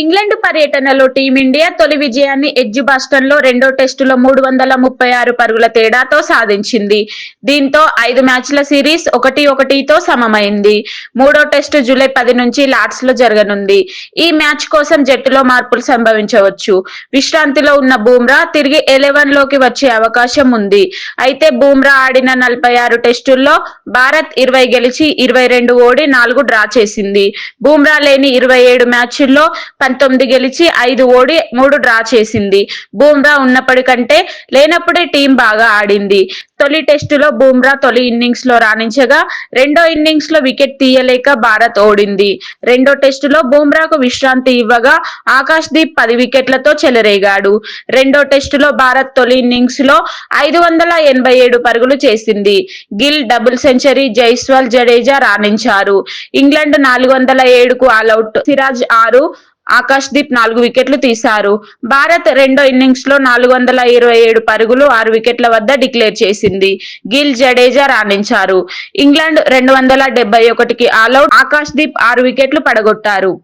England పర్యటనలో team India తొలి విజయాన్ని ఎడ్జిబాస్టన్లో రెండో టెస్టులో మూడు వందల ముప్పై ఆరు పరుగుల తేడాతో సాధించింది. దీంతో ఐదు మ్యాచ్ల సిరీస్ ఒకటి ఒకటితో సమమైంది. మూడో టెస్టు జూలై పది నుంచి లార్డ్స్లో జరగనుంది. ఈ మ్యాచ్ కోసం జట్టులో మార్పులు సంభవించవచ్చు. విశ్రాంతిలో ఉన్న బూమ్రా తిరిగి ఎలెవెన్లోకి వచ్చే అవకాశం ఉంది. అయితే బూమ్రా ఆడిన నలభై ఆరు టెస్టుల్లో భారత్ ఇరవై గెలిచి ఇరవై రెండు ఓడి నాలుగు డ్రా చేసింది. బూమ్రా లేని ఇరవై ఏడు మ్యాచ్ల్లో పంతొమ్మిది గెలిచి ఐదు ఓడి మూడు డ్రా చేసింది. బూమ్రా ఉన్నప్పటికంటే లేనప్పుడే టీం బాగా ఆడింది. తొలి టెస్టులో బూమ్రా తొలి ఇన్నింగ్స్లో రాణించగా రెండో ఇన్నింగ్స్లో వికెట్ తీయలేక భారత్ ఓడింది. రెండో టెస్టులో బూమ్రాకు విశ్రాంతి ఇవ్వగా ఆకాష్ దీప్ పది వికెట్లతో చెలరేగాడు. రెండో టెస్టులో భారత్ తొలి ఇన్నింగ్స్లో ఐదు వందల ఎనభై ఏడు పరుగులు చేసింది. గిల్ డబుల్ సెంచరీ జైస్వాల్ జడేజా రాణించారు. ఇంగ్లాండ్ నాలుగు వందల ఏడుకు ఆల్అౌట్. సిరాజ్ ఆరు ఆకాష్ దీప్ నాలుగు వికెట్లు తీశారు. భారత్ రెండో ఇన్నింగ్స్లో నాలుగు వందల ఇరవై ఏడు పరుగులు ఆరు వికెట్ల వద్ద డిక్లేర్ చేసింది. గిల్ జడేజా రాణించారు. ఇంగ్లాండ్ రెండు వందల డెబ్బై ఒకటికి ఆల్అౌట్ ఆకాష్ దీప్ ఆరు వికెట్లు పడగొట్టారు.